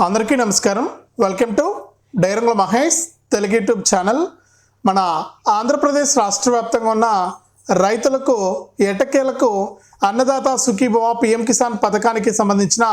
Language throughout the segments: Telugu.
అందరికీ నమస్కారం. వెల్కమ్ టు డైరంగుల మహేష్ తెలుగు యూట్యూబ్ ఛానల్. మన ఆంధ్రప్రదేశ్ రాష్ట్ర వ్యాప్తంగా ఉన్న రైతులకు ఎటకేలకు అన్నదాత సుఖీభవ పిఎం కిసాన్ పథకానికి సంబంధించిన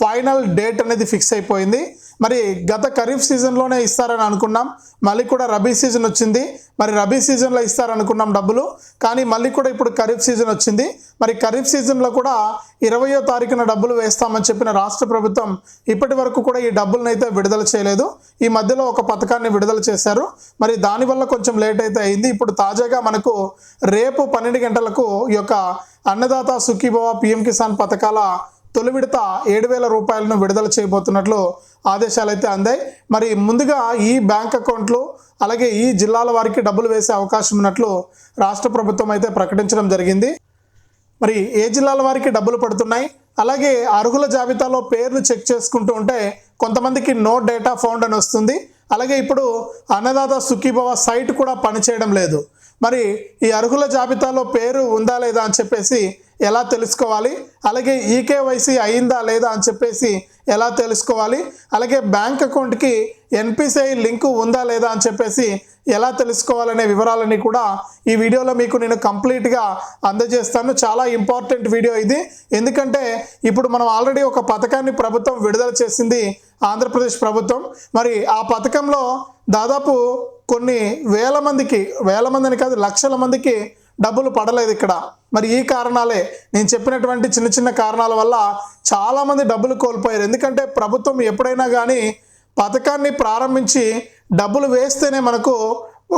ఫైనల్ డేట్ అనేది ఫిక్స్ అయిపోయింది. మరి గత ఖరీఫ్ సీజన్లోనే ఇస్తారని అనుకున్నాం. మళ్ళీ కూడా రబీ సీజన్ వచ్చింది. మరి రబీ సీజన్లో ఇస్తారనుకున్నాం డబ్బులు. కానీ మళ్ళీ కూడా ఇప్పుడు ఖరీఫ్ సీజన్ వచ్చింది. మరి ఖరీఫ్ సీజన్లో కూడా ఇరవయో తారీఖున డబ్బులు వేస్తామని చెప్పిన రాష్ట్ర ప్రభుత్వం ఇప్పటి వరకు కూడా ఈ డబ్బులను అయితే విడుదల చేయలేదు. ఈ మధ్యలో ఒక పథకాన్ని విడుదల చేశారు. మరి దానివల్ల కొంచెం లేట్ అయితే అయింది. ఇప్పుడు తాజాగా మనకు రేపు పన్నెండు గంటలకు ఈ యొక్క అన్నదాత సుఖీభవ పిఎం కిసాన్ పథకాల తొలి విడత ఏడు వేల రూపాయలను విడుదల చేయబోతున్నట్లు ఆదేశాలు అయితే అందాయి. మరి ముందుగా ఈ బ్యాంక్ అకౌంట్లు అలాగే ఈ జిల్లాల వారికి డబ్బులు వేసే అవకాశం ఉన్నట్లు రాష్ట్ర ప్రభుత్వం అయితే ప్రకటించడం జరిగింది. మరి ఏ జిల్లాల వారికి డబ్బులు పడుతున్నాయి? అలాగే అర్హుల జాబితాలో పేర్లు చెక్ చేసుకుంటూ ఉంటే కొంతమందికి నో డేటా ఫౌండ్ అని వస్తుంది. అలాగే ఇప్పుడు అన్నదాత సుఖీభవ సైట్ కూడా పనిచేయడం లేదు. మరి ఈ అర్హుల జాబితాలో పేరు ఉందా లేదా అని చెప్పేసి ఎలా తెలుసుకోవాలి? అలాగే ఈకేవైసీ అయిందా లేదా అని చెప్పేసి ఎలా తెలుసుకోవాలి? అలాగే బ్యాంక్ అకౌంట్కి ఎన్పిసిఐ లింకు ఉందా లేదా అని చెప్పేసి ఎలా తెలుసుకోవాలనే వివరాలన్నీ కూడా ఈ వీడియోలో మీకు నేను కంప్లీట్గా అందజేస్తాను. చాలా ఇంపార్టెంట్ వీడియో ఇది. ఎందుకంటే ఇప్పుడు మనం ఆల్రెడీ ఒక పథకాన్ని ప్రభుత్వం విడుదల చేసింది ఆంధ్రప్రదేశ్ ప్రభుత్వం. మరి ఆ పథకంలో దాదాపు కొన్ని వేల మందికి వేల మందిని కాదు లక్షల మందికి డబ్బులు పడలేదు ఇక్కడ. మరి ఈ కారణాలే నేను చెప్పినటువంటి చిన్న చిన్న కారణాల వల్ల చాలామంది డబ్బులు కోల్పోయారు. ఎందుకంటే ప్రభుత్వం ఎప్పుడైనా కానీ పథకాన్ని ప్రారంభించి డబ్బులు వేస్తేనే మనకు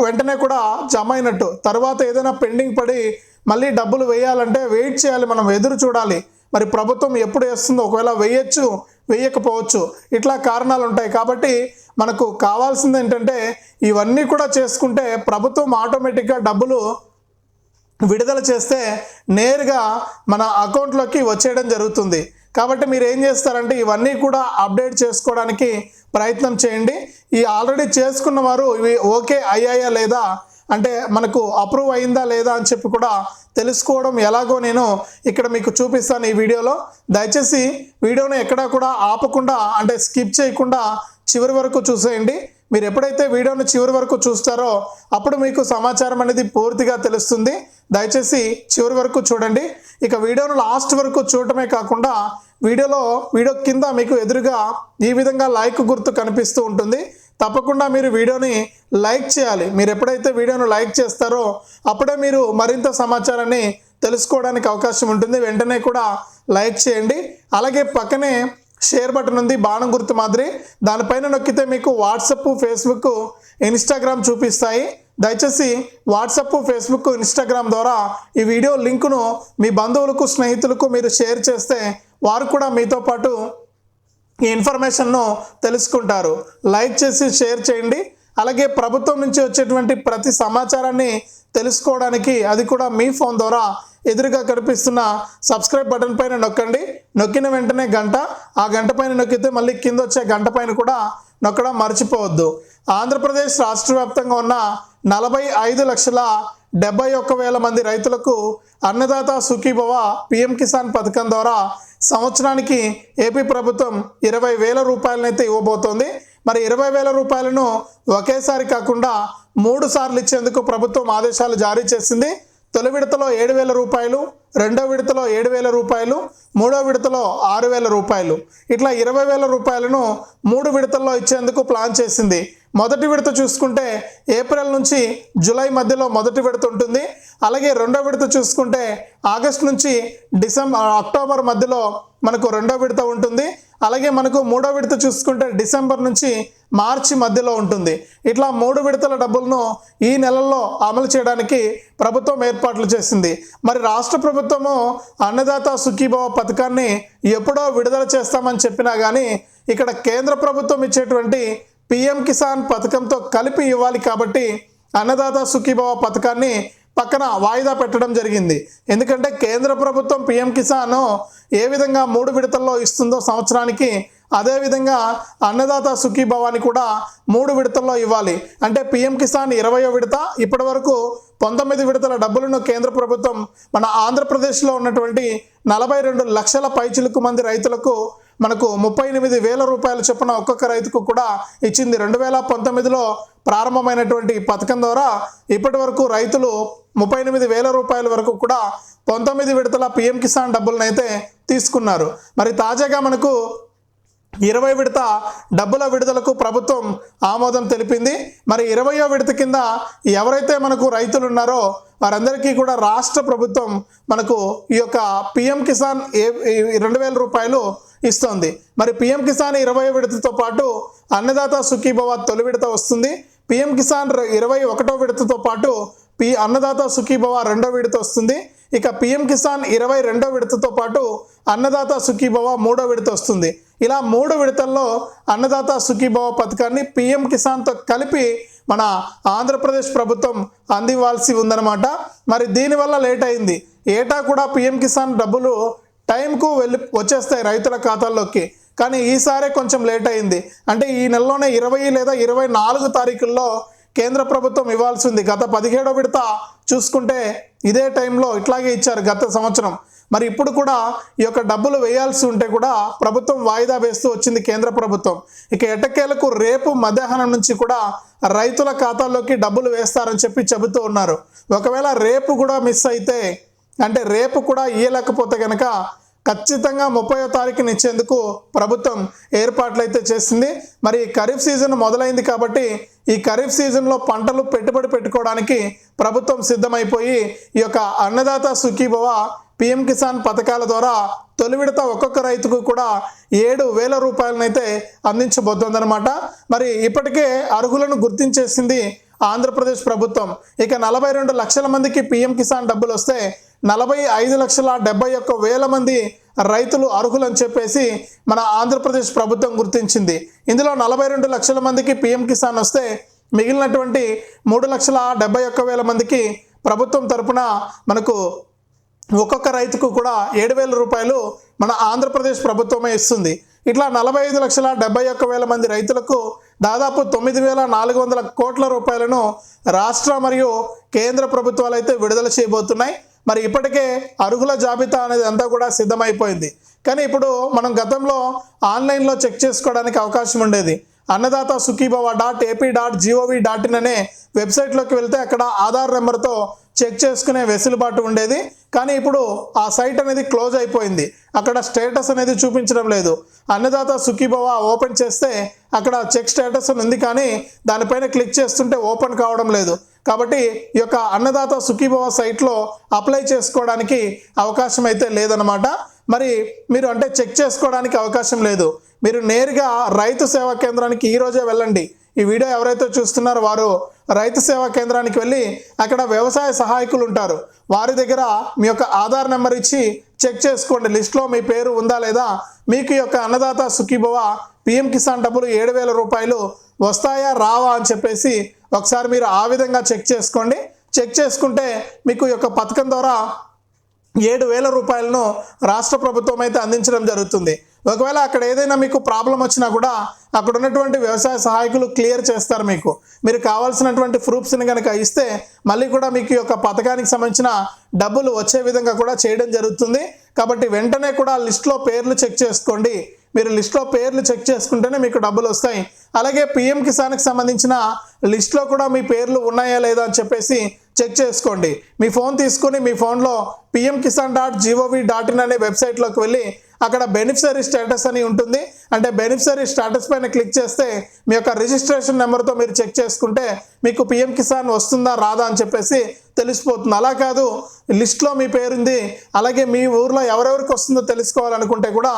వెంటనే కూడా జమ అయినట్టు. తర్వాత ఏదైనా పెండింగ్ పడి మళ్ళీ డబ్బులు వేయాలంటే వెయిట్ చేయాలి మనం ఎదురు చూడాలి. మరి ప్రభుత్వం ఎప్పుడు వేస్తుందో ఒకవేళ వేయచ్చు వేయకపోవచ్చు ఇట్లా కారణాలు ఉంటాయి. కాబట్టి మనకు కావాల్సింది ఏంటంటే ఇవన్నీ కూడా చేసుకుంటే ప్రభుత్వం ఆటోమేటిక్గా డబ్బులు విడుదల చేస్తే నేరుగా మన అకౌంట్లోకి వచ్చేయడం జరుగుతుంది. కాబట్టి మీరు ఏం చేస్తారంటే ఇవన్నీ కూడా అప్డేట్ చేసుకోవడానికి ప్రయత్నం చేయండి. ఈ ఆల్రెడీ చేసుకున్న వారు ఇవి ఓకే అయ్యాయా లేదా అంటే మనకు అప్రూవ్ అయిందా లేదా అని చెప్పి కూడా తెలుసుకోవడం ఎలాగో నేను ఇక్కడ మీకు చూపిస్తాను ఈ వీడియోలో. దయచేసి వీడియోను ఎక్కడా కూడా ఆపకుండా అంటే స్కిప్ చేయకుండా చివరి వరకు చూసేయండి. మీరు ఎప్పుడైతే వీడియోను చివరి వరకు చూస్తారో అప్పుడు మీకు సమాచారం అనేది పూర్తిగా తెలుస్తుంది. దయచేసి చివరి వరకు చూడండి. ఇక వీడియోను లాస్ట్ వరకు చూడటమే కాకుండా వీడియోలో వీడియో కింద మీకు ఎదురుగా ఈ విధంగా లైక్ గుర్తు కనిపిస్తూ ఉంటుంది. తప్పకుండా మీరు వీడియోని లైక్ చేయాలి. మీరు ఎప్పుడైతే వీడియోను లైక్ చేస్తారో అప్పుడే మీరు మరింత సమాచారాన్ని తెలుసుకోవడానికి అవకాశం ఉంటుంది. వెంటనే కూడా లైక్ చేయండి. అలాగే పక్కనే షేర్ బటన్ ఉంది బాణం గుర్తు మాదిరి. దానిపైన నొక్కితే మీకు వాట్సప్ ఫేస్బుక్ ఇన్స్టాగ్రామ్ చూపిస్తాయి. దయచేసి వాట్సప్ ఫేస్బుక్ ఇన్స్టాగ్రామ్ ద్వారా ఈ వీడియో లింకును మీ బంధువులకు స్నేహితులకు మీరు షేర్ చేస్తే వారు కూడా మీతో పాటు ఈ ఇన్ఫర్మేషన్ను తెలుసుకుంటారు. లైక్ చేసి షేర్ చేయండి. అలాగే ప్రభుత్వం నుంచి వచ్చేటువంటి ప్రతి సమాచారాన్ని తెలుసుకోవడానికి అది కూడా మీ ఫోన్ ద్వారా ఎదురుగా కనిపిస్తున్న సబ్స్క్రైబ్ బటన్ పైన నొక్కండి. నొక్కిన వెంటనే గంట ఆ గంట పైన నొక్కితే మళ్ళీ కింద వచ్చే గంట పైన కూడా నొక్కడం మర్చిపోవద్దు. ఆంధ్రప్రదేశ్ రాష్ట్ర వ్యాప్తంగా ఉన్న నలభై ఐదు లక్షల డెబ్బై ఒక్క వేల మంది రైతులకు అన్నదాత సుఖీభవ పిఎం కిసాన్ పథకం ద్వారా సంవత్సరానికి ఏపీ ప్రభుత్వం ఇరవై వేల రూపాయలనైతే ఇవ్వబోతోంది. మరి ఇరవై వేల రూపాయలను ఒకేసారి కాకుండా మూడు సార్లు ఇచ్చేందుకు ప్రభుత్వం ఆదేశాలు జారీ చేసింది. తొలి విడతలో ఏడు వేల రూపాయలు రెండో విడతలో ఏడు వేల రూపాయలు మూడో విడతలో ఆరు వేల రూపాయలు. ఇట్లా ఇరవై వేల రూపాయలను మూడు విడతల్లో ఇచ్చేందుకు ప్లాన్ చేసింది. మొదటి విడత చూసుకుంటే ఏప్రిల్ నుంచి జూలై మధ్యలో మొదటి విడత ఉంటుంది. అలాగే రెండో విడత చూసుకుంటే ఆగస్ట్ నుంచి డిసెంబర్ అక్టోబర్ మధ్యలో మనకు రెండో విడత ఉంటుంది. అలాగే మనకు మూడో విడత చూసుకుంటే డిసెంబర్ నుంచి మార్చి మధ్యలో ఉంటుంది. ఇట్లా మూడు విడతల డబ్బులను ఈ నెలల్లో అమలు చేయడానికి ప్రభుత్వం ఏర్పాట్లు చేసింది. మరి రాష్ట్ర ప్రభుత్వము అన్నదాత సుఖీభవ పథకాన్ని ఎప్పుడో విడుదల చేస్తామని చెప్పినా కానీ ఇక్కడ కేంద్ర ప్రభుత్వం ఇచ్చేటువంటి పిఎం కిసాన్ పథకంతో కలిపి ఇవ్వాలి కాబట్టి అన్నదాత సుఖీభవ పథకాన్ని పక్కన వాయిదా పెట్టడం జరిగింది. ఎందుకంటే కేంద్ర ప్రభుత్వం పిఎం కిసాన్ ఏ విధంగా మూడు విడతల్లో ఇస్తుందో సంవత్సరానికి అదేవిధంగా అన్నదాత సుఖీభవాన్ని కూడా మూడు విడతల్లో ఇవ్వాలి. అంటే పిఎం కిసాన్ ఇరవయో విడత ఇప్పటి వరకు పంతొమ్మిది విడతల డబ్బులను కేంద్ర ప్రభుత్వం మన ఆంధ్రప్రదేశ్లో ఉన్నటువంటి నలభై రెండు లక్షల పైచిలుకు మంది రైతులకు మనకు ముప్పై ఎనిమిది వేల రూపాయల చొప్పున ఒక్కొక్క రైతుకు కూడా ఇచ్చింది. రెండు వేల పంతొమ్మిదిలో ప్రారంభమైనటువంటి పథకం ద్వారా ఇప్పటి వరకు రైతులు ముప్పై ఎనిమిది వేల రూపాయల వరకు కూడా పంతొమ్మిది విడతల పిఎం కిసాన్ డబ్బులను అయితే తీసుకున్నారు. మరి తాజాగా మనకు ఇరవై విడత డబ్బుల విడుదలకు ప్రభుత్వం ఆమోదం తెలిపింది. మరి ఇరవయో విడత కింద ఎవరైతే మనకు రైతులు ఉన్నారో వారందరికీ కూడా రాష్ట్ర ప్రభుత్వం మనకు ఈ యొక్క పిఎం కిసాన్ ఏ రెండు వేల రూపాయలు ఇస్తోంది. మరి పిఎం కిసాన్ ఇరవై విడతతో పాటు అన్నదాత సుఖీభవ తొలి విడత వస్తుంది. పిఎం కిసాన్ ఇరవై ఒకటో విడతతో పాటు పి అన్నదాత సుఖీభవ రెండో విడత వస్తుంది. ఇక పిఎం కిసాన్ ఇరవై రెండో విడతతో పాటు అన్నదాత సుఖీభవ మూడో విడత వస్తుంది. ఇలా మూడు విడతల్లో అన్నదాత సుఖీభవ పథకాన్ని పిఎం కిసాన్తో కలిపి మన ఆంధ్రప్రదేశ్ ప్రభుత్వం అందివ్వాల్సి ఉందన్నమాట. మరి దీనివల్ల లేట్ అయింది. ఏటా కూడా పిఎం కిసాన్ డబ్బులు టైంకు వెళ్ళి వచ్చేస్తాయి రైతుల ఖాతాల్లోకి. కానీ ఈసారే కొంచెం లేట్ అయింది. అంటే ఈ నెలలోనే ఇరవై లేదా ఇరవై నాలుగు తారీఖుల్లో కేంద్ర ప్రభుత్వం ఇవ్వాల్సి ఉంది గత పదిహేడో విడత చూసుకుంటే ఇదే టైంలో ఇట్లాగే ఇచ్చారు గత సంవత్సరం. మరి ఇప్పుడు కూడా ఈ యొక్క డబ్బులు వేయాల్సి ఉంటే కూడా ప్రభుత్వం వాయిదా వేస్తూ వచ్చింది కేంద్ర ప్రభుత్వం. ఇక ఎటకేలకు రేపు మధ్యాహ్నం నుంచి కూడా రైతుల ఖాతాల్లోకి డబ్బులు వేస్తారని చెప్పి చెబుతూ ఉన్నారు. ఒకవేళ రేపు కూడా మిస్ అయితే అంటే రేపు కూడా ఇయ్యలేకపోతే కనుక ఖచ్చితంగా ముప్పయో తారీఖున ఇచ్చేందుకు ప్రభుత్వం ఏర్పాట్లు అయితే చేసింది. మరి ఖరీఫ్ సీజన్ మొదలైంది కాబట్టి ఈ ఖరీఫ్ సీజన్లో పంటలు పెట్టుబడి పెట్టుకోవడానికి ప్రభుత్వం సిద్ధమైపోయి ఈ యొక్క అన్నదాత సుఖీభవ పిఎం కిసాన్ పథకాల ద్వారా తొలి విడత ఒక్కొక్క రైతుకు కూడా ఏడు వేల రూపాయలనైతే అందించబోతోందనమాట మరి ఇప్పటికే అర్హులను గుర్తించేసింది ఆంధ్రప్రదేశ్ ప్రభుత్వం. ఇక నలభై రెండు లక్షల మందికి పీఎం కిసాన్ డబ్బులు వస్తే నలభై ఐదు లక్షల డెబ్బై ఒక్క వేల మంది రైతులు అర్హులని చెప్పేసి మన ఆంధ్రప్రదేశ్ ప్రభుత్వం గుర్తించింది. ఇందులో నలభై రెండు లక్షల మందికి పీఎం కిసాన్ వస్తే మిగిలినటువంటి మూడు లక్షల డెబ్బై ఒక్క వేల మందికి ప్రభుత్వం తరపున మనకు ఒక్కొక్క రైతుకు కూడా ఏడు వేల రూపాయలు మన ఆంధ్రప్రదేశ్ ప్రభుత్వమే ఇస్తుంది. ఇట్లా నలభై ఐదు లక్షల డెబ్బై ఒక్క వేల మంది రైతులకు దాదాపు తొమ్మిది వేల నాలుగు వందల కోట్ల రూపాయలను రాష్ట్ర మరియు కేంద్ర ప్రభుత్వాలు అయితే విడుదల చేయబోతున్నాయి. మరి ఇప్పటికే అర్హుల జాబితా అనేది అంతా కూడా సిద్ధమైపోయింది. కానీ ఇప్పుడు మనం గతంలో ఆన్లైన్లో చెక్ చేసుకోవడానికి అవకాశం ఉండేది. Annadata Sukhibhava dot AP dot gov dot in అనే వెబ్సైట్లోకి వెళ్తే అక్కడ ఆధార్ నెంబర్తో చెక్ చేసుకునే వెసులుబాటు ఉండేది. కానీ ఇప్పుడు ఆ సైట్ అనేది క్లోజ్ అయిపోయింది. అక్కడ స్టేటస్ అనేది చూపించడం లేదు. అన్నదాత సుఖీభవ ఓపెన్ చేస్తే అక్కడ చెక్ స్టేటస్ అని ఉంది కానీ దానిపైన క్లిక్ చేస్తుంటే ఓపెన్ కావడం లేదు. కాబట్టి ఈ యొక్క అన్నదాత సుఖీభవ సైట్లో అప్లై చేసుకోవడానికి అవకాశం అయితే లేదనమాట మరి మీరు అంటే చెక్ చేసుకోవడానికి అవకాశం లేదు. మీరు నేరుగా రైతు సేవా కేంద్రానికి ఈరోజే వెళ్ళండి. ఈ వీడియో ఎవరైతే చూస్తున్నారో వారు రైతు సేవా కేంద్రానికి వెళ్ళి అక్కడ వ్యవసాయ సహాయకులు ఉంటారు. వారి దగ్గర మీ యొక్క ఆధార్ నెంబర్ ఇచ్చి చెక్ చేసుకోండి. లిస్ట్లో మీ పేరు ఉందా లేదా? మీకు యొక్క అన్నదాత సుఖీభవ పిఎం కిసాన్ డబ్బులు ఏడు వేల రూపాయలు వస్తాయా? రావా? అని చెప్పేసి ఒకసారి మీరు ఆ విధంగా చెక్ చేసుకోండి. చెక్ చేసుకుంటే మీకు యొక్క పథకం ద్వారా ఏడు వేల రూపాయలను రాష్ట్ర ప్రభుత్వం అయితే అందించడం జరుగుతుంది. ఒకవేళ అక్కడ ఏదైనా మీకు ప్రాబ్లం వచ్చినా కూడా అక్కడ ఉన్నటువంటి వ్యవసాయ సహాయకులు క్లియర్ చేస్తారు మీకు. మీరు కావాల్సినటువంటి ప్రూఫ్స్ని కనుక ఇస్తే మళ్ళీ కూడా మీకు ఈ యొక్క పథకానికి సంబంధించిన డబ్బులు వచ్చే విధంగా కూడా చేయడం జరుగుతుంది. కాబట్టి వెంటనే కూడా లిస్ట్లో పేర్లు చెక్ చేసుకోండి. మీరు లిస్ట్లో పేర్లు చెక్ చేసుకుంటేనే మీకు డబ్బులు వస్తాయి. అలాగే పిఎం కిసాన్కి సంబంధించిన లిస్ట్లో కూడా మీ పేర్లు ఉన్నాయా లేదా అని చెప్పేసి చెక్ చేసుకోండి. మీ ఫోన్ తీసుకుని మీ ఫోన్లో PM Kisan dot gov dot in అనే వెబ్సైట్లోకి వెళ్ళి అక్కడ బెనిఫిషరీ స్టేటస్ అని ఉంటుంది. అంటే బెనిఫిషరీ స్టేటస్ పైన క్లిక్ చేస్తే మీ యొక్క రిజిస్ట్రేషన్ నెంబర్తో మీరు చెక్ చేసుకుంటే మీకు పిఎం కిసాన్ వస్తుందా రాదా అని చెప్పేసి తెలిసిపోతుంది. అలా కాదు లిస్ట్లో మీ పేరుంది అలాగే మీ ఊర్లో ఎవరెవరికి వస్తుందో తెలుసుకోవాలనుకుంటే కూడా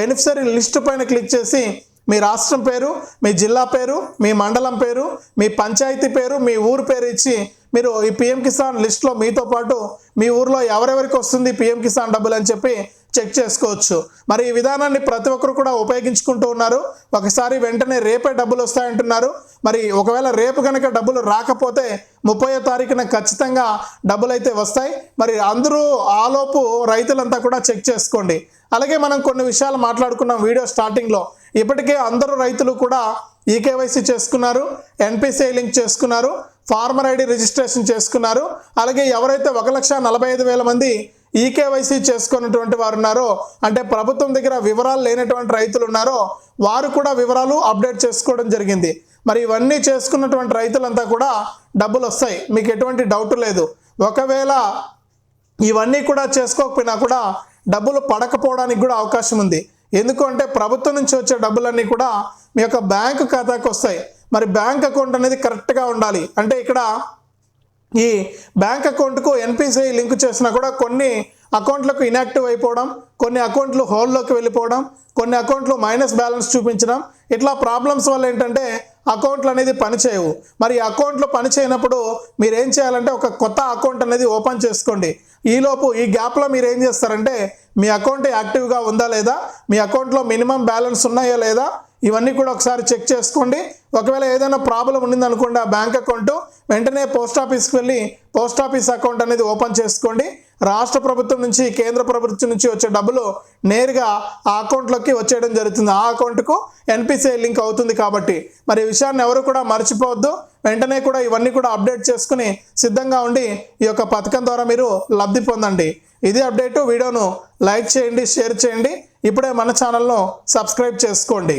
బెనిఫిషరీ లిస్ట్ పైన క్లిక్ చేసి మీ రాష్ట్రం పేరు మీ జిల్లా పేరు మీ మండలం పేరు మీ పంచాయతీ పేరు మీ ఊరు పేరు ఇచ్చి మీరు ఈ పిఎం కిసాన్ లిస్ట్లో మీతో పాటు మీ ఊర్లో ఎవరెవరికి వస్తుంది పిఎం కిసాన్ డబ్బులు అని చెప్పి చెక్ చేసుకోవచ్చు. మరి ఈ విధానాన్ని ప్రతి ఒక్కరు కూడా ఉపయోగించుకుంటూ ఉన్నారు. ఒకసారి వెంటనే రేపే డబ్బులు వస్తాయంటున్నారు. మరి ఒకవేళ రేపు కనుక డబ్బులు రాకపోతే ముప్పై తారీఖున ఖచ్చితంగా డబ్బులు అయితే వస్తాయి. మరి అందరూ ఆలోపు రైతులంతా కూడా చెక్ చేసుకోండి. అలాగే మనం కొన్ని విషయాలు మాట్లాడుకున్నాం వీడియో స్టార్టింగ్లో ఇప్పటికే అందరూ రైతులు కూడా ఈకేవైసీ చేసుకున్నారు. ఎన్పిసిఐ లింక్ చేసుకున్నారు. ఫార్మర్ ఐడి రిజిస్ట్రేషన్ చేసుకున్నారు. అలాగే ఎవరైతే ఒక లక్ష నలభై ఐదు వేల మంది ఈకేవైసీ చేసుకున్నటువంటి వారు ఉన్నారో అంటే ప్రభుత్వం దగ్గర వివరాలు లేనటువంటి రైతులు ఉన్నారో వారు కూడా వివరాలు అప్డేట్ చేసుకోవడం జరిగింది. మరి ఇవన్నీ చేసుకున్నటువంటి రైతులంతా కూడా డబ్బులు వస్తాయి. మీకు ఎటువంటి డౌట్ లేదు. ఒకవేళ ఇవన్నీ కూడా చేసుకోకపోయినా కూడా డబ్బులు పడకపోవడానికి కూడా అవకాశం ఉంది. ఎందుకంటే ప్రభుత్వం నుంచి వచ్చే డబ్బులన్నీ కూడా మీ యొక్క బ్యాంకు ఖాతాకు వస్తాయి. మరి బ్యాంక్ అకౌంట్ అనేది కరెక్ట్గా ఉండాలి. అంటే ఇక్కడ ఈ బ్యాంక్ అకౌంట్కు ఎన్పిసిఐ లింక్ చేసినా కూడా కొన్ని అకౌంట్లకు ఇనాక్టివ్ అయిపోవడం కొన్ని అకౌంట్లు హోల్లోకి వెళ్ళిపోవడం కొన్ని అకౌంట్లు మైనస్ బ్యాలెన్స్ చూపించడం ఇట్లా ప్రాబ్లమ్స్ వల్ల ఏంటంటే అకౌంట్లు అనేది పనిచేయవు మరి అకౌంట్లు పనిచేయనప్పుడు మీరు ఏం చేయాలంటే ఒక కొత్త అకౌంట్ అనేది ఓపెన్ చేసుకోండి. ఈలోపు ఈ గ్యాప్లో మీరు ఏం చేస్తారంటే మీ అకౌంట్ యాక్టివ్గా ఉందా లేదా మీ అకౌంట్లో మినిమం బ్యాలెన్స్ ఉన్నాయా లేదా ఇవన్నీ కూడా ఒకసారి చెక్ చేసుకోండి. ఒకవేళ ఏదైనా ప్రాబ్లం ఉండిందనుకోండి ఆ బ్యాంక్ అకౌంట్ వెంటనే పోస్ట్ ఆఫీస్కి వెళ్ళి పోస్ట్ ఆఫీస్ అకౌంట్ అనేది ఓపెన్ చేసుకోండి. రాష్ట్ర ప్రభుత్వం నుంచి కేంద్ర ప్రభుత్వం నుంచి వచ్చే డబ్బులు నేరుగా ఆ అకౌంట్లోకి వచ్చేయడం జరుగుతుంది. ఆ అకౌంట్కు ఎన్పిసిఐ లింక్ అవుతుంది కాబట్టి. మరి ఈ విషయాన్ని ఎవరు కూడా మర్చిపోవద్దు. వెంటనే కూడా ఇవన్నీ కూడా అప్డేట్ చేసుకుని సిద్ధంగా ఉండి ఈ యొక్క పథకం ద్వారా మీరు లబ్ధి పొందండి. ఇది అప్డేటు వీడియోను లైక్ చేయండి షేర్ చేయండి. ఇప్పుడే మన ఛానల్ను సబ్స్క్రైబ్ చేసుకోండి.